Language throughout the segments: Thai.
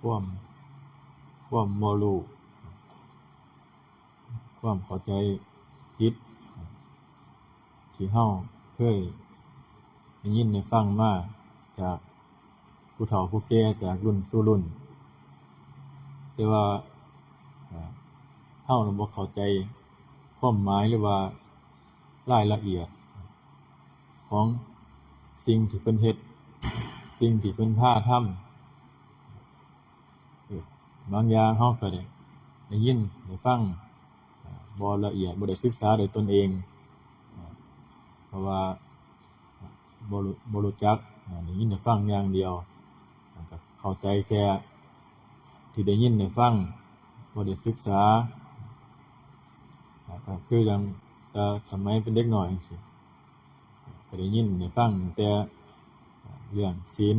ความความบ่รู้ความเข้าใจผิด ที่เฮาเคยได้ยินได้ฟังมาจากผู้เฒ่าผู้แก่จากรุ่นสู่รุ่น แต่ว่าอ่าเฮาน่ะบ่เข้าใจความหมายหรือว่ารายละเอียด ของสิ่งที่เพิ่นเฮ็ด สิ่งที่เพิ่นพาทำ บางอย่างเฮาก็ได้ได้ยินได้ฟังบ่ละเอียดบ่ได้ศึกษาโดยตนเอง เพราะว่าบ่รู้บ่รู้จักได้ยินได้ฟังอย่างเดียวก็เข้าใจแค่ที่ได้ยินได้ฟังบ่ได้ศึกษาก็คือจั่งแต่สมัยเป็นเด็กน้อยจังซี้ก็ได้ยินได้ฟังแต่เรื่องศีล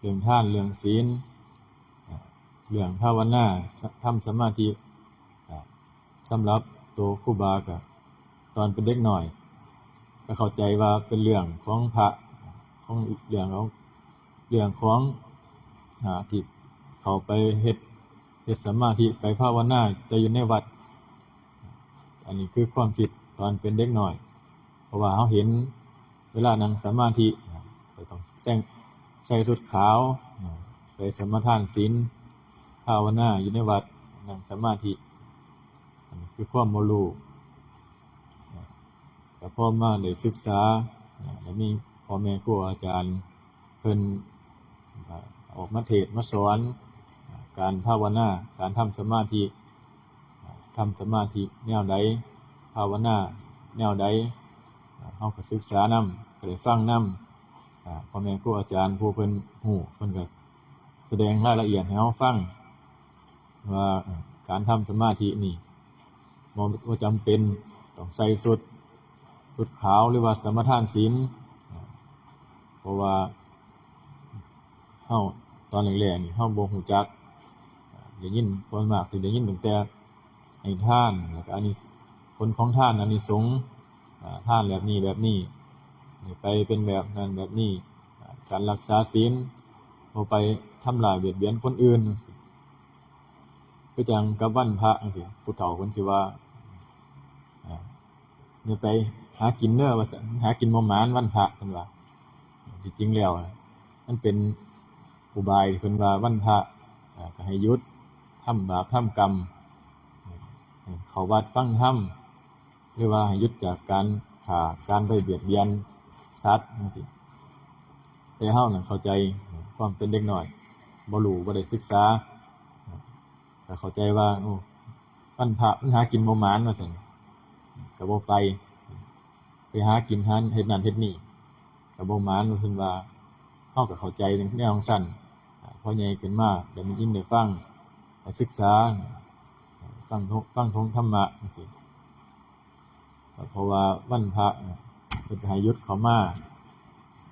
เรื่องทานเรื่องศีล เรื่องภาวนาทำสมาธิสำหรับตัวครูบาก็ตอนเป็นเด็กหน้อย ก็เข้าใจว่าเป็นเรื่องของพระของเรื่องของเรื่องของอ่าที่เขาไปเฮ็ดเฮ็ดสมาธิไปภาวนาแต่อยู่ในวัด อันนี้คือความคิดตอนเป็นเด็กหน้อย เพราะว่าเราเห็นเวลานั่งสมาธิก็ต้องแต่งใส่ชุดขาวไปสมาทานศีล ภาวนาอยู่ในวัดนั่งสมาธิอันนี้คือความบ่รู้แต่พ่อมาได้ศึกษาแล้วมีพ่อแม่ครูอาจารย์เพิ่นออกมาเทศมาสอนการภาวนาการทำสมาธิทำสมาธิแนวใดภาวนาแนวใดเฮาก็ศึกษานำก็ได้ฟังนำอ่าพ่อแม่ครูอาจารย์ผู้เพิ่นฮู้เพิ่นก็แสดงรายละเอียดให้เฮาฟัง ว่าการทำสมาธินี่บ่บ่จำเป็นต้องใส่สุดสุดขาวหรือว่าสมทานศีลเพราะว่าเฮาตอนแรกๆนี่เฮาบ่ฮู้จักอ่าได้ยินส่วนมากสิได้ยินตั้งแต่ให้ทานแล้วก็อันนี้ผลของท่านอันนี้สงส์อ่านแบบนี้แบบนี้ไปเป็นแบบนั้นแบบนี้การรักษาศีลบ่ไปทำลายเบียดเบียนคนอื่น คือจังกับวันพระจังซี่ผู้เฒ่าเพิ่นสิว่าอ่าอย่าไปหากินเด้อว่าหากินบ่หมานวันพระเพิ่นว่าที่จริงแล้วอะมันเป็นอุบายเพิ่นว่าวันพระก็ให้ยุดทำบาปทำกรรม เขาวัดฟังธรรมหรือว่าให้ยุดจากการฆ่าการไปเบียดเบียนสัตว์จังซี่แต่เฮาน่ะเข้าใจความเป็นเด็กน้อยบ่รู้บ่ได้ศึกษา ก็เข้าใจว่าโอ้วันพระมันหากินบ่มานว่าซั่นก็บ่ไป ไปหากินหาเฮ็ดนั่นเฮ็ดนี่ก็บ่หมานว่าเพิ่นว่าเฮาก็เข้าใจในแนวของซั่นอ่าพอใหญ่ขึ้นมาได้มียินได้ฟังได้ศึกษาฟังฟังทงธรรมะจังซี่เพราะว่าวันพระเพิ่นให้ยุดเขามา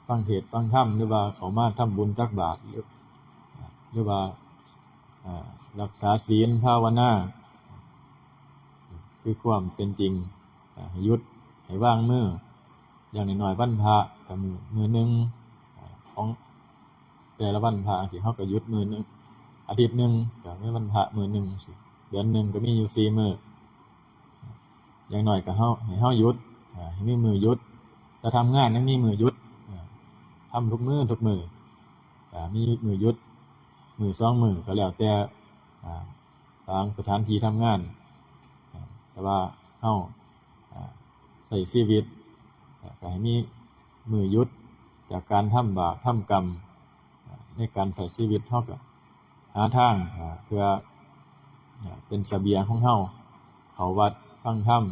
ฟังเทศน์ฟังธรรมหรือว่าเขามาทำบุญตักบาตรหรือหรือว่า รักษาศีลภาวนาคือความเป็นจริงยุดให้ว่างมืออย่างน้อยๆวันพระกับมือมือหนึงอ่าของแต่ละวันพระสิเฮาก็ยุดมือหนึ่งอาทิตย์หนึ่งก็มีวันพระมือหนึ่งสิเดือนหนึ่งก็มีอยู่สี่มืออย่างน้อยก็เฮาให้เฮายุดให้มีมือยุดแต่ทำงานยังมีมือยุดอ่าทำทุกมือทุกมือมีมือยุดมือสองมือก็แล้วแต่ อ่าทางสถานที่ทำงาน แต่ว่าเฮาอ่าใส่ชีวิตก็ให้มีมือยุดจากการทำบาปทำกรรมในการใส่ชีวิตเฮาก็หาทางเพื่อเป็นเสบียงของเฮาเขาวัดฟังธรรม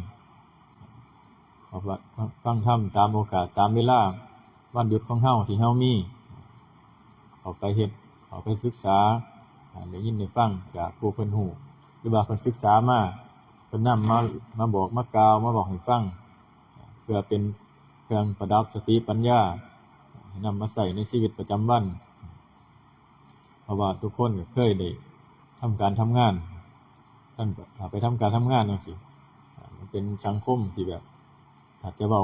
เขาวัดฟังธรรมตามโอกาสตามเวลาวันหยุดของเฮาที่เฮามี เขาไปเฮ็ดเขาไปศึกษา ได้ยินได้ฟังจากผู้เพิ่นฮู้หรือว่าเพิ่นศึกษามาเพิ่นนำมามาบอกมากล่าวมาบอกให้ฟังเพื่อเป็นเครื่องประดับสติปัญญาให้นำมาใส่ในชีวิตประจำวันเพราะว่าทุกคนก็เคยได้ทำการทำงานท่านไปทำการทำงานจังซี่อ่ามันเป็นสังคมที่แบบถ้าจะเว้า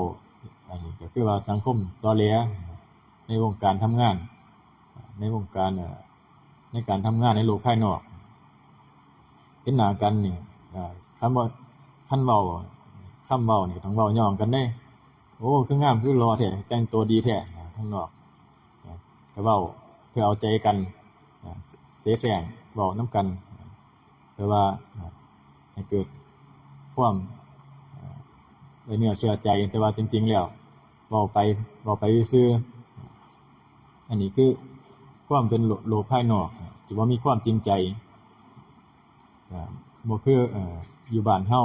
อันนี้ก็คือว่าสังคมตอแหลในวงการทำงาน ในวงการเอ่อ ในการทำงานในโลกภายนอกเห็นหน้ากันนี่อ่าคำว่าคันเว้าคำเว้านี่ต้องเว้าย่องกันเด้โอ้คืองามคือรอแท้แต่งตัวดีแท้ข้างนอกอ่าก็เว้าเพื่อเอาใจกันเสแสร้งเว้านํกันเพื่อว่าให้เกิดความไว้เนื้อเชื่อใจแต่ว่าจริงๆแล้วเว้าไปเว้าไปซื่ออันนี้คือ ความเป็นโลกภายนอกอ่าที่ว่ามีความจริงใจอ่าบ่คือเอ่ออยู่บ้านเฮา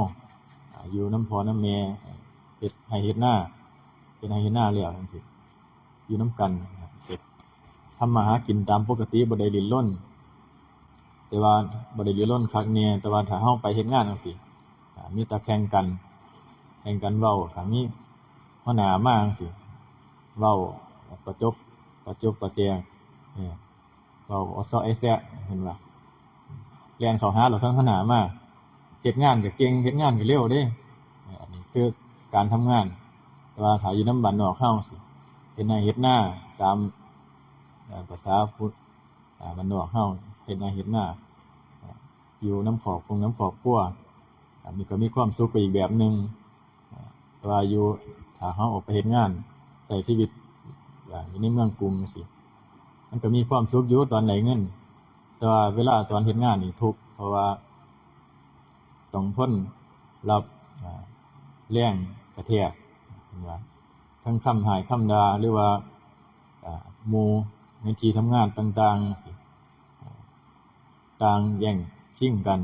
อ่าอยู่น้ำพอนำแม่อ่าเฮ็ดให้เฮ็ดนาเป็นให้เห็นหน้าแล้วจังซี่อยู่นํกันทำมาหากินตามปกติบ่ได้ลิ้นรนแต่ว่าบ่ได้ลิ้นรนคักแน่แต่ว่าถ้าเฮาไปเฮ็ดงานจังซี่มีต่แข่งกันแข่งกันเว้าถ้ามีหัวหน้ามาจังซี่เว้าประจบประจบประแจง เออเว้าออซอไอแซะเห็นบ่แล่นเข้าหาเราทั้งหัวหน้ามาเฮ็ดงานก็เก่งเฮ็ดงานก็เร็วเด้อออันนี้คือการทำงาน แต่ว่าถ้าอยู่น้ำบ้านนอกเฮาสิเฮ็ดนาเฮ็ดนาตามภาษาพุทธบ้านนอกเฮาเฮ็ดนาเฮ็ดนาอ่าอยู่นำครอบครัวนำครอบครัวอ่ามีก็มีความสุขไปอีกแบบหนึงอ่าแต่ว่าอยู่ถ้าเฮาออกไปเฮ็ดงานใช้ชีวิตอ่าอยู่ในเมืองกรุงจังซี่ มันก็มีความสุขอยู่ตอนได้เงิน แต่ว่าเวลาตอนเฮ็ดงานนี่ทุกเพราะว่าต้องทนรับอ่าแรงกระแทกว่าทั้งคำหายคำดาหรือว่ามูในที่ทำงานต่างต่าต่างแย่งชิงกัน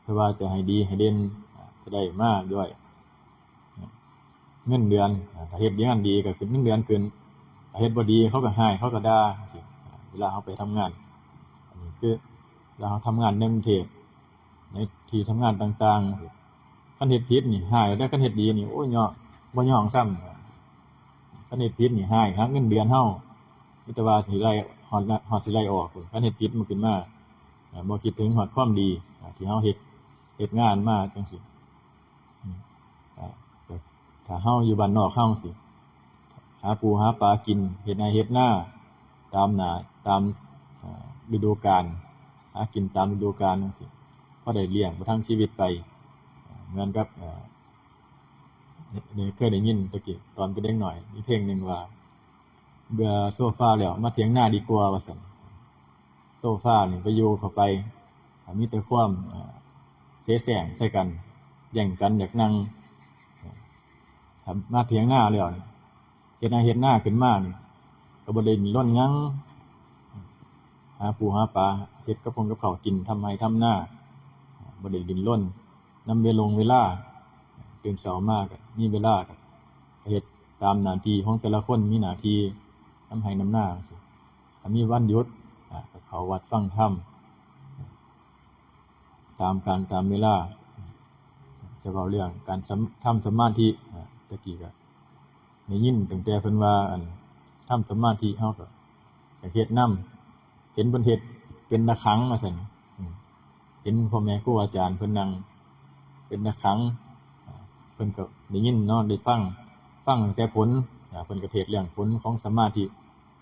เพื่อว่าจะให้ดีให้เด่นจะได้มากด้วย เงินเดือนถ้าเฮ็ดงานดีก็ขึ้นเงินเดือนขึ้น เฮ็ดบดีเขาก็ให้เขาก็ด่าจังซี่เวลาเขาไปทำงาน อันนี้คือเวลาเขาทำงานในกรุงเทพในที่ทำงานต่างๆคันเฮ็ดผิดนี่หายได้คันเฮ็ดดีนี่โอ้ยย่อบ่ย่องซ้ำคันเฮ็ดผิดนี่หายหักเงินเดือนเฮามีแต่ว่าสิไล่ฮอดฮอดสิไล่ออกคันเฮ็ดผิดมันขึ้นมาบ่คิดถึงฮอดความดีที่เฮาเฮ็ดเฮ็ดงานมาจังซี่ถ้าเฮาอยู่บ้านนอกเฮาสิ หาปูหาปลากินเฮ็ดนาเฮ็ดหน้า ตามหน้าตามฤดูกาลหากินตามฤดูกาลจังซี่พอได้เลี้ยงประทังชีวิตไปเหมือนกับเอ่อนี่นี่เคยได้ยินตะกี้ตอนเป็นเด็กหน่อยมีเพลงหนึ่งว่า เบื่อโซฟาแล้วมาเถียงหน้าดีกว่าว่าสันโซฟาเนี่ยไปอยู่เข้าไปมีแต่ความเอ่อเสแสร้งใส่กันแย่งกันอยากนั่งมาเถียงหน้าแล้วนี่ เฮ็ดหน้าเฮ็ดหน้าขึ้นมานี่ก็บ่ได้มีร้นหยังหาปูหาปลาเฮ็ดกับพงกับข้ากินทำไห้ทำหน้าบ่ได้ดิ้นรนนำเวลงเวลาตื่นเช้ามากมีเวลาเฮ็ดตามหนาทีของแต่ละคนมีหนาที่นำให้น้ำหน้าจังซี่ถ้ามีวันยุดอ่าก็เขาวัดฟังธรรมตามการตามเวลาจะเว้าเรื่องการทำสมาธิอ่าตะกี้ก็ ได้ยินตั้งแต่เพิ่นว่าอันทำสมาธิเฮาก็ก็เฮ็ดนำเห็นเพิ่นเฮ็ดเป็นระฆังว่าซั่นเห็นพ่อแม่ครูอาจารย์เพิ่นนั่งเป็นนักขังเพิ่นก็ได้ยินเนาะได้ฟังฟังตั้งแต่ผลเพิ่นก็เทศน์เรื่องผลของสมาธิ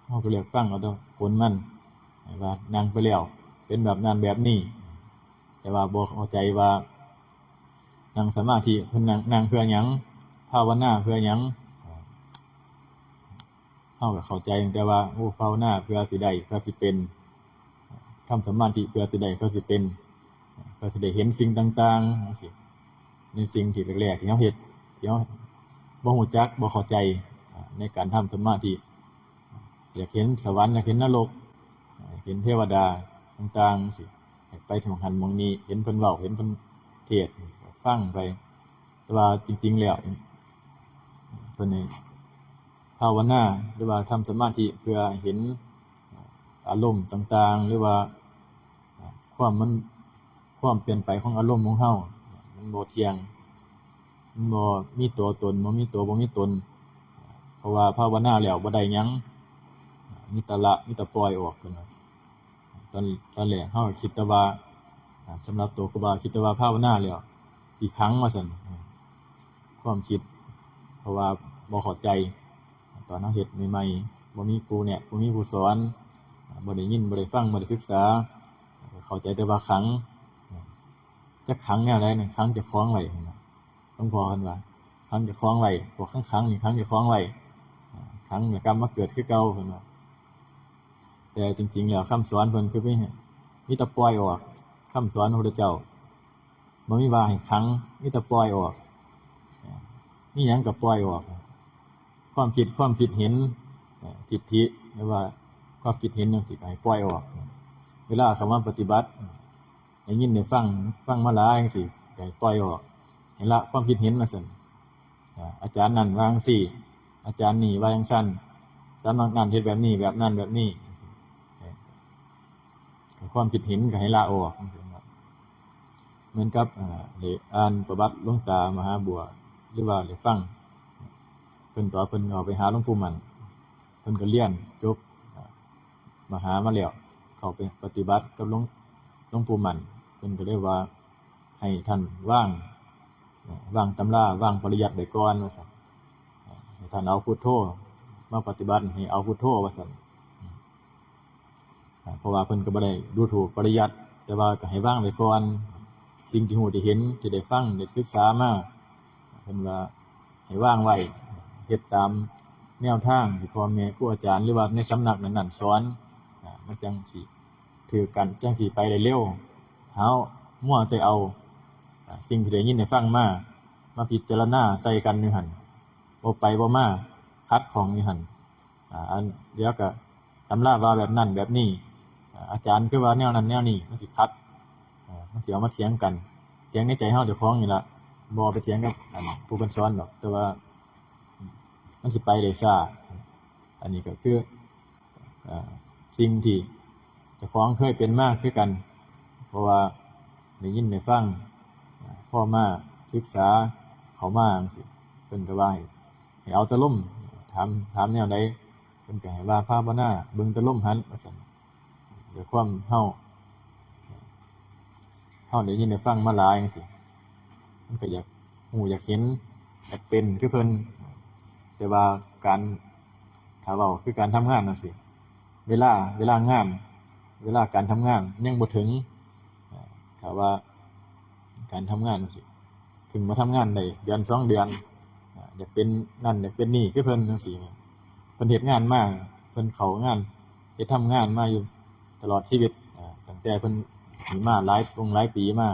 เฮาก็เรียกฟังเอาแต่ผลมันว่านั่งไปแล้วเป็นแบบนั้นแบบนี้ แต่ว่าบ่เข้าใจว่านั่งสมาธิเพิ่นนั่งนั่งเพื่อหยังภาวนาเพื่อหยัง เฮาก็เข้าใจแต่ว่าโอ้ภาวนาเพื่อสิได้เพื่อสิเป็นทำสมาธิเพื่อสิได้เพื่อสิเป็นเพื่อสิได้เห็นสิ่งต่างๆจังซี้ในสิ่งที่แรกๆที่เราเฮ็ดที่เราบ่ฮู้จักบ่เข้าใจในการทำสมาธิอยากเห็นสวรรค์อยากเห็นนรกเห็นเทวดาต่างๆจังซี้อยากไปถึงหันมองนี้ เห็นเพิ่นเว้าเห็นเพิ่นเทศฟังไปแต่ว่าจริง ๆ แล้วเพิ่นนี่าวนาหรือว่าทำสมาธิเพื่อเห็นอารมณ์ต่างๆ หรือว่าความมันความเปลี่ยนไปของอารมณ์ของเฮามันบ่เที่ยงมันบ่มีตัวตนบ่มีตัวบ่มีตน เพราะว่าภาวนาแล้วบ่ได้หยังมีต่ละมีต่ปล่อยออกเพิ่นตอนตอนแรกเฮาคิดแต่ว่าอ่าสำหรับตัวครูบาคิดแต่ว่าภาวนาแล้วอีกครั้งว่าซั่นความคิด เพราะว่าบ่เข้าใจ ตอนเฮาเฮ็ดใหม่ๆบ่มีครูเนี่ยบ่มีผู้สอนบ่ได้ยินบ่ได้ฟังบ่ได้ศึกษา เข้าใจแต่ว่าขังจักขังแนวใดนั่นขังจะคล้องไว้ต้องพอกันว่าขังจะคล้องไว้พวกขังขังนี่ขังจะคล้องไว้ขังเนี่ยกรรมมาเกิดคือเก่าเพิ่นว่าแต่จริง ๆ แล้วคำสอนเพิ่นคือมีมีแต่ปล่อยออกคำสอนพระพุทธเจ้าบ่มีว่าให้ขังมีแต่ปล่อยออกมีหยังก็ปล่อยออก ความคิดความคิดเห็นทิฏฐิหรือว่าความคิดเห็นจังซี่ก็ให้ปล่อยออก เวลาสมาปฏิบัติได้ยินได้ฟังฟังมาหลายจังซี่ก็ให้ปล่อยออกให้ละความคิดเห็นมาซั่นอาอาจารย์นั่นวางซี่ อาจารย์นี่วาจังซั่นสำนักนั้นเฮ็ดแบบนี้แบบนั้นแบบนี้ ความคิดเห็นก็ให้ละออกเหมือนกับอ่าได้อ่านประวัติลวงตามหาบัวหรือว่าได้ฟัง เพิ่นต่อเพิ่นเอาไปหาหลวงปู่มันเพิ่นก็เรียนจบอ่ามหามาแล้วเข้าไปปฏิบัติกับหลวงหลวงปู่มันเพิ่นก็เลยว่าให้ท่านว่างว่างตำราว่างปริยัติไว้ก่อนว่าซั่นท่านเอาพุทโธมาปฏิบัติให้เอาพุทโธว่าซั่นเพราะว่าเพิ่นก็บ่ได้ดูถูกปริยัติ แต่ว่าก็ให้ว่างไว้ก่อนสิ่งที่ฮู้ได้เห็นที่ได้ฟังได้ศึกษามาเพิ่นว่าให้ว่างไว้ ฮ็ดตามแนวทางที่พ่อแม่ครูอาจารย์หรือว่าในสำนักนั้นๆสอนอ่ามันจังสิถือกันจังสิไปได้เร็วเฮามั่วแต่เอา สิ่งที่ได้ยินได้ฟังมามาพิจารณาใส่กันอยู่หันบ่ไปบ่มาคัดของอยู่หันอันเดี๋ยวก็ตำราว่าแบบนั้นแบบนี้อาจารย์คือว่าแนวนั้นแนวนี้มันสิคัดอ่ามันสิเอามาเถียงกันเถียงในใจเฮาเจ้าของนี่ล่ะบ่ไปเถียงกับผู้เพิ่นสอนดอกแต่ว่า มันสิไปได้ช้าอันนี้ก็คืออสิ่งที่จะฟ้องเคยเป็นมากคือกัน เพราะว่าได้ยินได้ฟังพ่อมาศึกษาเขามาจังซี่เพิ่นก็ว่าให้ใหเอาตะล่มถามถามแนวใดเพิ่นก็ให้ว่าภาวนาเบิ่งตะล่มหันว่าซั่นด้วยวความเฮาเฮาได้ยินได้ฟังมาหลายจังซี่มันก็อยากฮู้อยากเห็นอยากเป็นคือเพิ่น แต่ว่าการถ้าเว้าคือการทำงานจังซี่เวลาเวลางาน เวลาการทำงานยังบ่ถึงอ่าถ้าว่าการทำงานจังซี่ถึงมาทำงานได้เดือนสองเดือนอยากเป็นนั่นอยากเป็นนี่คือเพิ่นจังซี่เพิ่นเฮ็ดงานมาเพิ่นเข้างานเฮ็ดทำงานมาอยู่ตลอดชีวิตตั้งแต่เพิ่นมีมาหลายลงหลายปีมา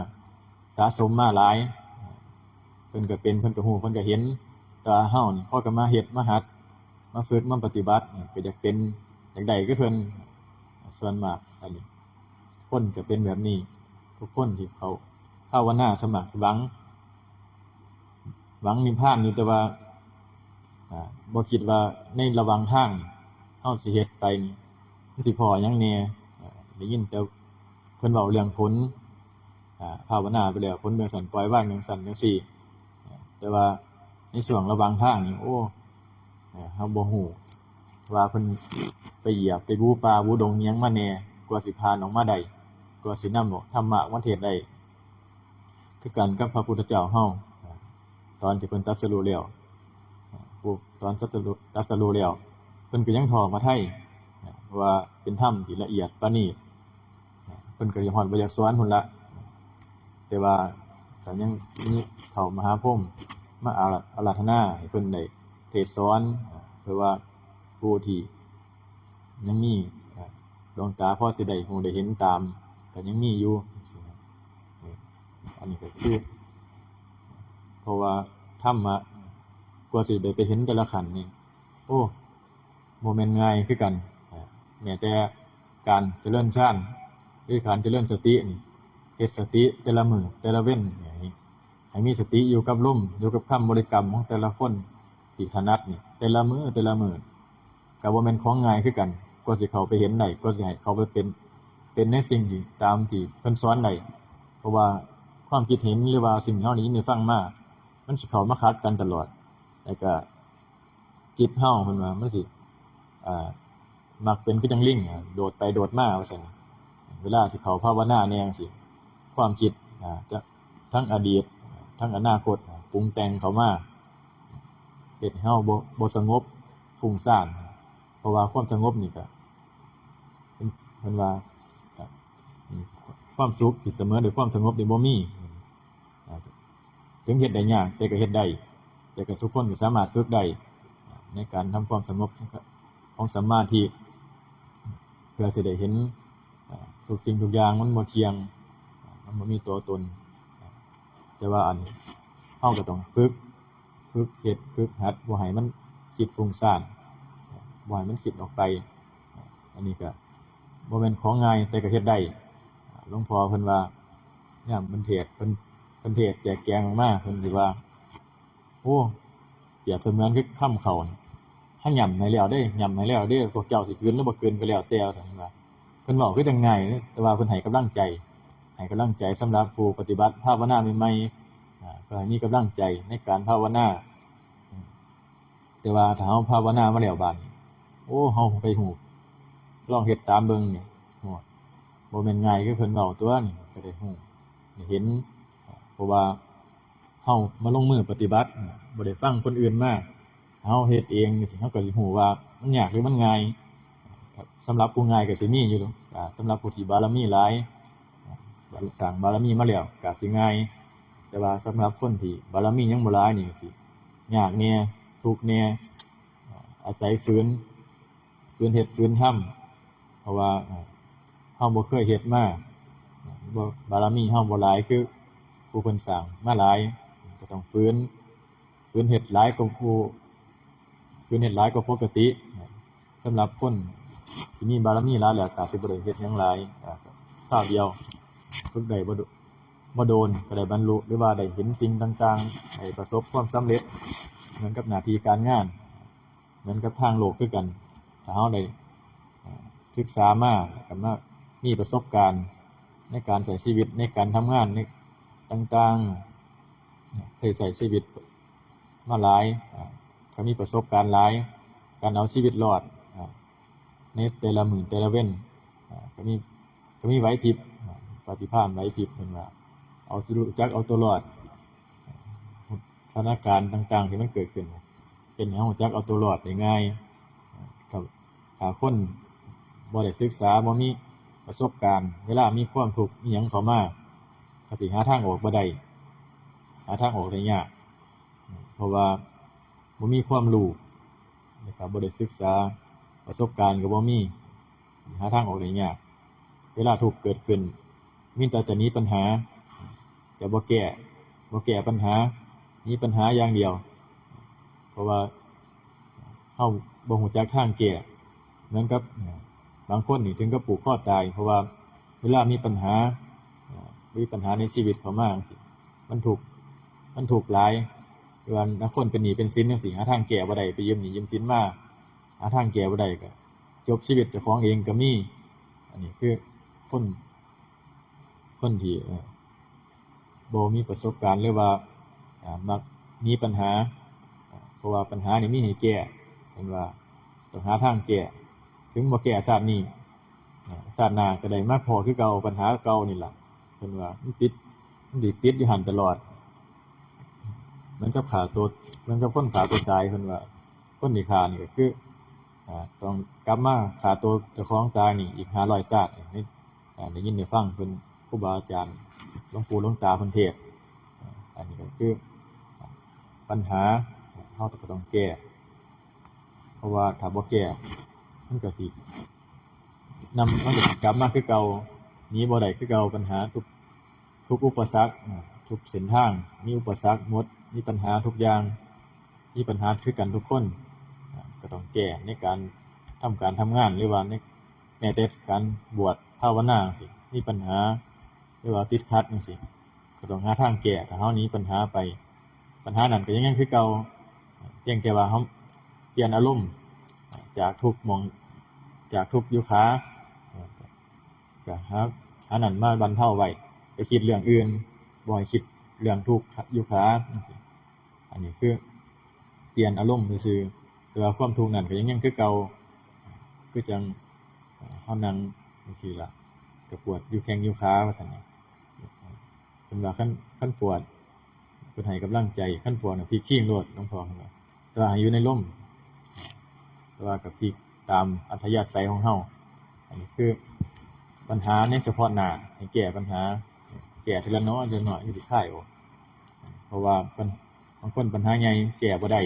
สะสมมาหลายอ่เพิ่นก็เป็นเพิ่นก็ฮู้เพิ่นก็เห็น ตาเฮานี่เขาก็มาเฮ็ดมาหัด มาฝึกมาปฏิบัติก็อยากเป็นอยากได้คือเพิ่นส่วนมากอันนี้คนก็เป็นแบบนี้ ทุกคนที่เขาภาวนาสมัครหวัง หวังนิพพานอยู่แต่ว่าอ่าบ่คิดว่าในระว่างทางเฮาสิเฮ็ดไปนี่มันสิพอหยังแน่อ่าได้ยินแต่เพิ่นเว้าเรื่องผลภาวนาไปแล้วผลเรื่องสันปล่อยว่างเรื่องสันจังซี่แต่ว่า ในช่วงระหว่างทางนี่โอ้เอ่อเฮาบ่ฮู้ว่าเพิ่นไปเหยียบไปบูปลาบูดงอิหยังมาแน่กว่าสิผ่านออกมาได้กว่าสินำธรรมะมาเทศได้คือกันกับพระพุทธเจ้าเฮาอ่าตอนที่เพิ่นตัสรู้แล้วผู้ตอนตัสรู้ตรัสรู้แล้วเพิ่นก็ยังทอมาไทยว่าเป็นธรรมที่ละเอียดปานนี้อ่าเพิ่นก็ยังฮอดบ่อยากสอนพุ่นละแต่ว่าก็ยังมีเข้ามหาพรหม มาอาราอาราธนาให้เพิ่นได้เทศสอนเพื่อว่าผู้ที่ยังมีดวงตาพอสิได้ฮู้ได้เห็นตามก็ยังมีอยู่อันนี้ก็คือเพราะว่าธรรมะกว่าสิได้ไปเห็นแต่ละขันนี่โอ้บ่แม่นง่ายคือกันแม้แต่การเจริญฌานหรือการเจริญสตินี่เฮ็ดสติแต่ละมือแต่ละเว้นอย่างนี้ ให้มีสติอยู่กับลมอยู่กับคำบริกรรมของแต่ละคนที่ถนัดนี่แต่ละมือแต่ละมือก็บ่แม่นของง่ายคือกันกว่าสิเขาไปเห็นได้กว่าสิให้เขาไปเป็นเป็นในสิ่งที่ตามที่เพิ่นสอนได้เพราะว่าความคิดเห็นหรือว่าสิ่งที่เฮาได้ยินได้ฟังมามันสิเขามาขัดกันตลอดแล้วก็จิตเฮาเพิ่นว่ามันสิอ่ามักเป็นคือจังลิงโดดไปโดดมาว่าซั่นเวลาสิเขาภาวนาแนวจังซี่ความคิดอ่าจะทั้งอดีต ทั้งอนาคตปรุงแต่งเขามาเฮ็ดให้เฮาบ่บ่สงบฟุ้งซ่านเพราะว่าความสงบนี่ก็เป็นว่าความสุขสิเสมอด้วยความสงบนี่บ่มีถึงเฮ็ดได้ยากแต่ก็เฮ็ดได้แต่ก็ทุกคนก็สามารถฝึกได้ในการทำความสงบของสมาธิเพื่อสิได้เห็นทุกสิ่งทุกอย่างมันบ่เที่ยงมันบ่มีตัวตน แต่ว่าอันเฮาก็ต้องฝึกฝึกเฮ็ดฝึกหัดบ่ให้มันคิดฟุ้งซ่านบ่ให้มันคิดออกไป อันนี้ก็บ่แม่นของง่ายแต่ก็เฮ็ดได้หลวงพ่อเพิ่นว่ายามเพิ่นเทศเพิ่นเพิ่นเทศแจกแจงออกเพิ่นสิว่า โอ้เปรียบเสมือนคือค่ำเขาถ้าย่ำให้แล้วเด้ย่ำให้แล้วเด้พวกเจ้าสิคืนหรือบ่คืนก็แล้วแต่ว่าเพิ่นเว้าคือจังไงแต่ว่าเพิ่นให้กำลังใจ ให้กำลังใจสำหรับผู้ปฏิบัติภาวนาใหม่ๆอ่าก็ให้มีกำลังใจในการภาวนาแต่ว่าถ้าเฮาภาวนามาแล้วบาดนี้โอ้เฮาไปฮู้ลองเฮ็ดตามเบิ่งนี่โอ้บ่แม่นง่ายคือเพิ่นเว้าตัวนี่ก็ได้ฮู้เห็นเพราะว่าเฮามาลงมือปฏิบัติบ่ได้ฟังคนอื่นมาเฮาเฮ็ดเองสิเฮาก็สิฮู้ว่ามันยากหรือมันง่ายครับสำหรับผู้ง่ายก็สิมีอยู่อ่าสำหรับผู้ที่บารมีหลาย สร้างบารมีมาแล้วก็สิง่าย แต่ว่าสำหรับคนที่บารมียังบ่หลายนี่สิยากแหน่ทุกข์แหน่อ่าอาศัยฝืนฝืนเฮ็ดฝืนทำเพราะว่าอ่าเฮาบ่เคยเฮ็ดมาบารมีเฮาบ่หลายคือผู้เพิ่นสร้างมาหลายก็ต้องฝืนฝืนเฮ็ดหลายกว่าผู้ฝืนเฮ็ดหลายกว่าปกติสำหรับคนที่มีบารมีหลายแล้วก็สิบ่ได้เฮ็ดหยังหลายอ่าคราวเดียว ฝึกได้บ่โดบ่โดนก็ได้บรรลุหรือว่าได้เห็นสิ่งต่างๆได้ประสบความสำเร็จ เหมือนกับหน้าที่การงาน เหมือนกับทางโลกคือกัน ถ้าเฮาได้ศึกษามาก็มามีประสบการณ์ในการใช้ชีวิตในการทำงานในต่างๆ เคยใช้ชีวิตมาหลายอ่าก็มีประสบการณ์หลาย การเอาชีวิตรอดในแต่ละมือแต่ละเว้นอ่าก็มีก็มีไหวพริบ ปฏิภาณไหวพริบเพิ่นว่าเอารู้จักเอาตัวรอดสถานการณ์ต่าง ๆ ที่มันเกิดขึ้น เป็นให้รู้จักเอาตัวรอดได้ง่ายครับถ้าคนบ่ได้ศึกษาบ่มีประสบการณ์ เวลามีความทุกข์มีหยังเข้ามาก็สิหาทางออกบ่ได้หาทางออกได้ยากเพราะว่าบ่มีความรู้นะครับบ่ได้ศึกษาประสบการณ์ก็บ่มีหาทางออกได้ยากเวลาทุกข์เกิดขึ้น มีแต่จะหนีปัญหา จะบ่แก้บ่แก้ปัญหานี้ปัญหาอย่างเดียว เพราะว่าเฮาบ่ฮู้จักทางแก้เหมือนกับบางคนนี่ถึงกับปลูกคอตาย เพราะว่าเวลามีปัญหามีปัญหาในชีวิตเขามาจังซี่มันถูกมันถูกหลายเวลานักคนเป็นหนีเป็นสินจังซี่หาทางแก้บ่ได้ไปยืมหนี้ยืมสินมาหาทางแก้บ่ได้ก็จบชีวิตเจ้าของเองก็มีอันนี้คือคน คนที่บ่มีประสบการณ์หรือว่ามักมีปัญหา เพราะว่าปัญหานี่มีให้แก้เห็นว่าต้องหาทางแก้ถึงบ่แก้ชาตินี้อ่าชาติหน้าก็ได้มากพอคือเก่าปัญหาเก่านี่แหละเพิ่นว่ามันติดมันสิติดอยู่หันตลอดมือนกับขาตัวมือนกับคนขาตัวตายเพิ่นว่าคนที่ขานี่ก็คืออ่าต้องกลับมาขาตัวเจ้าของตายนี่อีก500ชาตินี่อ่าได้ยินได้ฟังเพิ่น ครูบาอาจารย์หลวงปู่หลวงตาพิ่นเทศอันนี้ก็คือปัญหาเฮาตก็ต้องแก้ เพราะว่าถ้าบ่แก้มันก็สินำมันก็กลับมาคือเก่านีบ่ได้คือเก่าปัญหาทุกทุกอุปสรรคทุกเส้นทางมีอุปสรรคหมดมีปัญหาทุกอย่างมีปัญหาคือกันทุกคนก็ต้องแก้ในการทำการทำงานหรือว่าในแม้แต่การบวชภาวนาจังซี่มีปัญหา หรือว่าติดขัดจังซี่ก็ต้องหาทางแก้ถ้าเฮาหนี้ปัญหาไป ปัญหานั้นก็ยังยังคือเก่าเพียงแต่ว่าเฮาเปลี่ยนอารมณ์จากทุกข์มองจากทุกข์อยู่ขาอ่าก็หาหานั้นมาบรรเทาไว้ไปคิดเรื่องอื่นบ่ให้คิดเรื่องทุกข์อยู่ขาอันนี้คือเปลี่ยนอารมณ์ซื่อๆแต่ว่าความทุกข์นั้นก็ยังยังคือเก่าคือจังเอ่อเฮานั่งจังซี่ล่ะก็ปวดอยู่แข้งอยู่ขาว่าซั่นน่ะ เพิ่นว่าคันคันปวดเพิ่นให้กำลังใจคันปวดน่ะพลิกขิ้งโลดหลวงพอเพิ่นว่าแต่ว่าอยู่ในลมแต่ว่าก็พลิกตามอัธยาศัยของเฮาอันนี้คือปัญหาในเฉพาะหน้าให้แก้ปัญหา แก้ทีละน้อยทีละน้อยอยู่ที่ค่ายออเพราะว่าบางคนปัญหาใหญ่แก้บ่ได้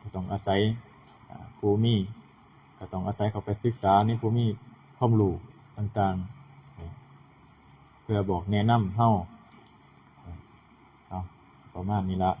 ก็ต้องอาศัยอ่าผู้มีก็ต้องอาศัยเข้าไปศึกษาในผู้มีความรู้ต่างๆ เพื่อบอกแนะนำเฮาเอาประมาณนี้ละ